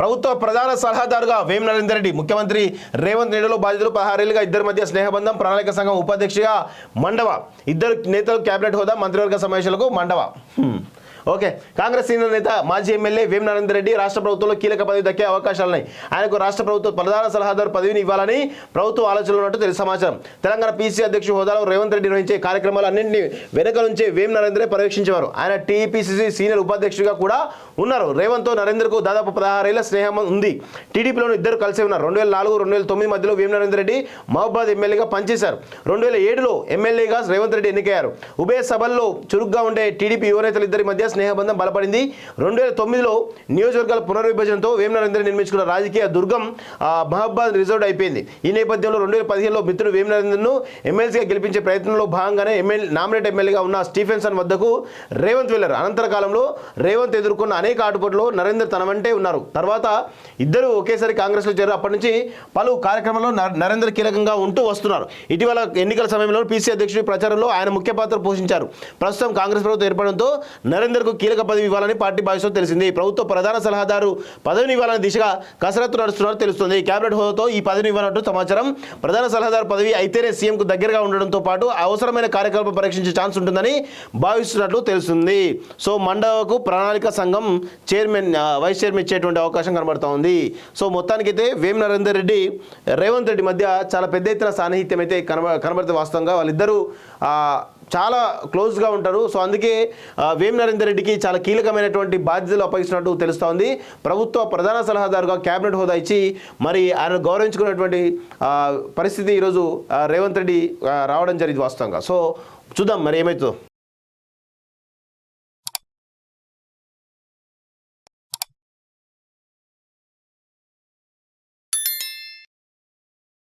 ప్రభుత్వ ప్రధాన సలహాదారుగా వేం నరేందర్ రెడ్డి ముఖ్యమంత్రి రేవంత్ రెడ్డిలో బాధితులు పదహారేళ్ళుగా ఇద్దరి మధ్య స్నేహబంధం ప్రణాళిక సంఘం ఉపాధ్యక్షుడిగా మండవ ఇద్దరు నేతలు కేబినెట్ హోదా మంత్రివర్గ సమావేశాలకు మండవ. ఓకే. కాంగ్రెస్ సీనియర్ నేత మాజీ ఎమ్మెల్యే వేం నరేందర్ రెడ్డి రాష్ట్ర ప్రభుత్వంలో కీలక పదవి దక్కే అవకాశాలున్నాయి. ఆయనకు రాష్ట్ర ప్రభుత్వ ప్రధాన సలహాదారు పదవిని ఇవ్వాలని ప్రభుత్వం ఆలోచనలో ఉన్నట్టు తెలిసి సమాచారం. తెలంగాణ పీసీ అధ్యక్షుడు హోదాలో రేవంత్ రెడ్డి నిర్వహించే కార్యక్రమాలు అన్నింటినీ వెనుక నుంచే వేం నరేంద్రే పర్యవేక్షించేవారు. ఆయన టీపీసీసీ సీనియర్ ఉపాధ్యక్షుడిగా కూడా ఉన్నారు. రేవంత్తో నరేంద్రకు దాదాపు పదహారేళ్ళ స్నేహం ఉంది. టీడీపీలోని ఇద్దరు కలిసి ఉన్నారు. రెండు వేల నాలుగు రెండు వేల తొమ్మిది మధ్యలో వేం నరేందర్ రెడ్డి మహబాద్ ఎమ్మెల్యేగా పనిచేశారు. రెండు వేల ఏడులో ఎమ్మెల్యేగా రేవంత్ రెడ్డి ఎన్నికయ్యారు. ఉభయ సభల్లో చురుగ్గా ఉండే టీడీపీ యువనేతలు ఇద్దరి మధ్య స్నేహబంధం బలపడింది. రెండు వేల తొమ్మిదిలో నియోజకవర్గాల పునర్విభజనతో వేమనరేంద్ర నిర్మించుకున్న రాజకీయ దుర్గం మహబాద్ రిజర్వ్ అయిపోయింది. ఈ నేపథ్యంలో రెండు వేల పదిహేనులో మిత్రుడు వేమనరేంద్రను ఎమ్మెల్సీగా గెలిపించే ప్రయత్నంలో భాగంగానే ఎమ్మెల్యే నామినేట్ ఎమ్మెల్యేగా ఉన్న స్టీఫెన్సన్ వద్దకు రేవంత్ వెళ్ళారు అనంతర కాలంలో రేవంత్ ఎదుర్కొన్న అనేక ఆటుపోట్లో నరేందర్ తన ఉన్నారు. తర్వాత ఇద్దరు ఒకేసారి కాంగ్రెస్లో చేరారు. అప్పటి నుంచి పలు కార్యక్రమాల్లో నరేంద్ర కీలకంగా ఉంటూ వస్తున్నారు. ఇటీవల ఎన్నికల సమయంలో పీసీ అధ్యక్షుడి ప్రచారంలో ఆయన ముఖ్య పాత్ర పోషించారు. ప్రస్తుతం కాంగ్రెస్ ప్రభుత్వం ఏర్పడంతో నరేంద్ర నరేందర్కు కీలక పదవి ఇవ్వాలని పార్టీ భావిస్తూ తెలిసింది. ప్రభుత్వ ప్రధాన సలహాదారు పదవిని ఇవ్వాలని దిశగా కసరత్తు నడుస్తున్నారు తెలుస్తుంది. కేబినెట్ హోదాతో ఈ పదవిని ఇవ్వనట్టు సమాచారం. ప్రధాన సలహాదారు పదవి అయితేనే సీఎంకు దగ్గరగా ఉండడంతో పాటు అవసరమైన కార్యకలాపం పరీక్షించే ఛాన్స్ ఉంటుందని భావిస్తున్నట్లు తెలుస్తుంది. సో మండవకు ప్రణాళిక సంఘం చైర్మన్ వైస్ చైర్మన్ ఇచ్చేటువంటి అవకాశం కనబడుతూ ఉంది. సో మొత్తానికైతే వేమి నరేందర్ రెడ్డి రేవంత్ రెడ్డి మధ్య చాలా పెద్ద ఎత్తున సాన్నిహిత్యం అయితే కనబ కనబడితే వాస్తవంగా వాళ్ళిద్దరూ చాలా క్లోజ్గా ఉంటారు. సో అందుకే ఆ, వేం నరేందర్ రెడ్డికి చాలా కీలకమైనటువంటి బాధ్యతలు అప్పగిస్తున్నట్టు తెలుస్తోంది. ప్రభుత్వ ప్రధాన సలహాదారుగా కేబినెట్ హోదా ఇచ్చి మరి ఆయన గౌరవించుకున్నటువంటి పరిస్థితి ఈరోజు రేవంత్ రెడ్డి రావడం జరిగింది వాస్తవంగా. సో చూద్దాం మరి ఏమవుతుందో